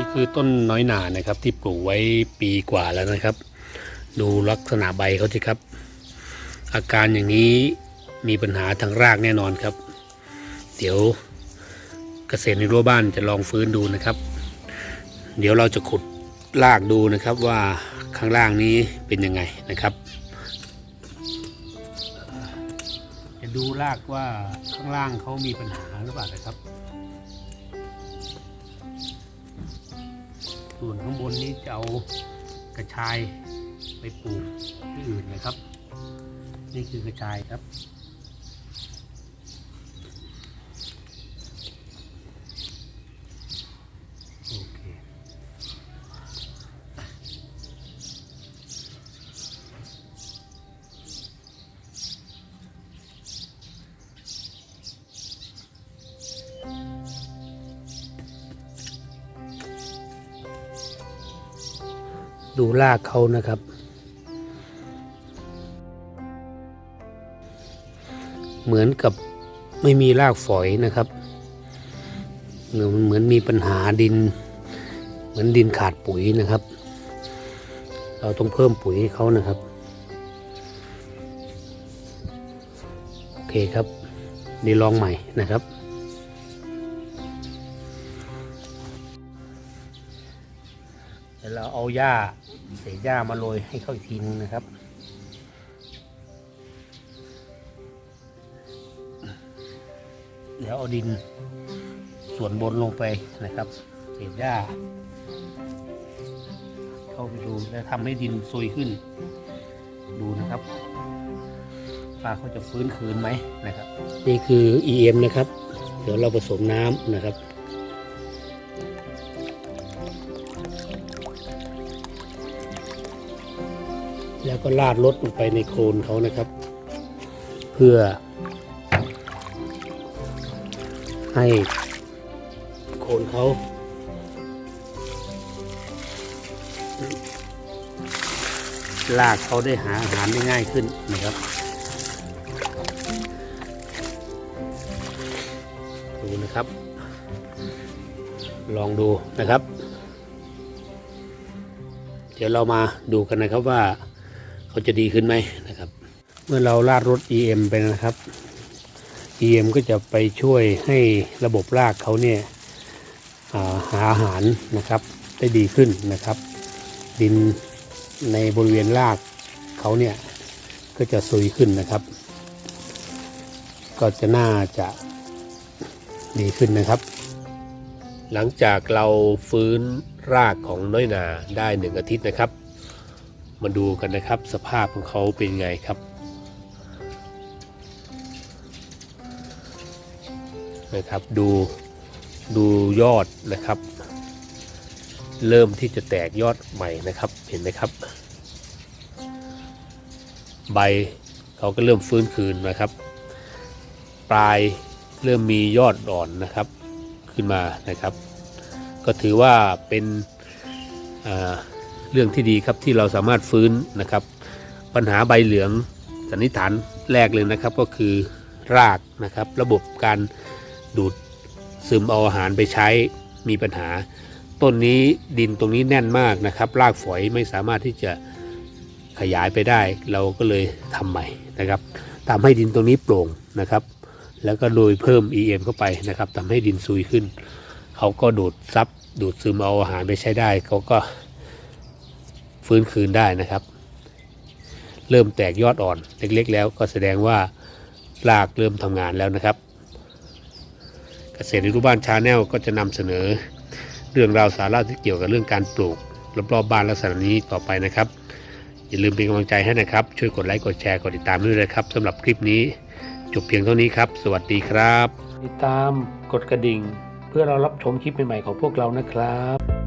ี่คือต้นน้อยหนานะครับ ที่ปลูกไว้ปีกว่าแล้วนะครับ ดูลักษณะใบเขาสิครับ อาการอย่างนี้มีปัญหาทางรากแน่นอนครับ เดี๋ยวเกษตรในรั้วบ้านจะลองฟื้นดูนะครับ เดี๋ยวเราจะขุดรากดูนะครับว่าข้างล่างนี้เป็นยังไงนะครับ จะดูรากว่าข้างล่างเขามีปัญหาหรือเปล่านะครับ ส่วนข้างบนนี้จะเอากระชายไปปลูกที่อื่นนะครับ นี่คือกระชายครับ ดูรากเขานะครับ เหมือนกับไม่มีรากฝอยนะครับเหมือนเหมือนมีปัญหาดิน เหมือนดินขาดปุ๋ยนะครับ เราต้องเพิ่มปุ๋ยให้เขานะครับ โอเคครับนี่ลองใหม่นะครับ เดี๋ยวเราเอาหญ้าเศษหญ้ามาโรยให้เขาอีกทีนึงนะครับ เดี๋ยวเอาดินส่วนบนลงไปนะครับ เศษหญ้า เข้าไปดูแล้วทำให้ดินซุยขึ้น ดูนะครับปลาเขาจะฟื้นคืนไหมนะครับ นี่คือ EM นะครับ เดี๋ยวเราผสมน้ำนะครับ แล้วก็ลาดรถลงไปในโคลนเขานะครับ เพื่อ ให้โคลนเขาลากเขาได้หาอาหารได้ง่ายขึ้นนะครับดูนะครับ ลองดูนะครับ เดี๋ยวเรามาดูกันนะครับว่า เขาจะดีขึ้นไหมนะครับ เมื่อเราลาดรถ EM ไปนะครับ EM ก็จะไปช่วยให้ระบบรากเขาเนี่ยอ่าหาอาหารนะครับได้ดีขึ้นนะครับ ดินในบริเวณรากเขาเนี่ยก็จะซุยขึ้นนะครับ ก็จะน่าจะดีขึ้นนะครับ หลังจากเราฟื้นรากของน้อยนาได้หนึ่งอาทิตย์นะครับ มาดูกันนะครับ สภาพของเขาเป็นไงครับนะครับดูดูยอดนะครับ เริ่มที่จะแตกยอดใหม่นะครับเห็นไหมครับ ใบเขาก็เริ่มฟื้นคืนนะครับ ปลายเริ่มมียอดอ่อนนะครับขึ้นมานะครับ ก็ถือว่าเป็นอ่า เรื่องที่ดีครับที่เราสามารถฟื้นนะครับ ปัญหาใบเหลืองสันนิษฐานแรกเลยนะครับก็คือรากนะครับ ระบบการดูดซึมเอาอาหารไปใช้มีปัญหา ต้นนี้ดินตรงนี้แน่นมากนะครับ รากฝอยไม่สามารถที่จะขยายไปได้ เราก็เลยทำใหม่นะครับทำให้ดินตรงนี้โปร่งนะครับ แล้วก็โดยเพิ่ม EM เข้าไปนะครับทำให้ดินซุยขึ้น เขาก็ดูดซับดูดซึมเอาอาหารไปใช้ได้ เขาก็ ฟื้นคืนได้นะครับ เริ่มแตกยอดอ่อนเล็กๆ แล้วก็แสดงว่ารากเริ่มทำงานแล้วนะครับ เกษตรในรูปบ้านชาแนลก็จะนำเสนอ เรื่องราวสาระที่เกี่ยวกับเรื่องการปลูกรอบๆบ้านลักษณะนี้ต่อไปนะครับ อย่าลืมเป็นกำลังใจให้นะครับ ช่วยกดไลค์กดแชร์กดติดตามด้วยนะครับสำหรับคลิปนี้จบเพียงเท่านี้ครับ สวัสดีครับ ติดตามกดกระดิ่ง เพื่อเรารับชมคลิปใหม่ๆของพวกเรานะครับ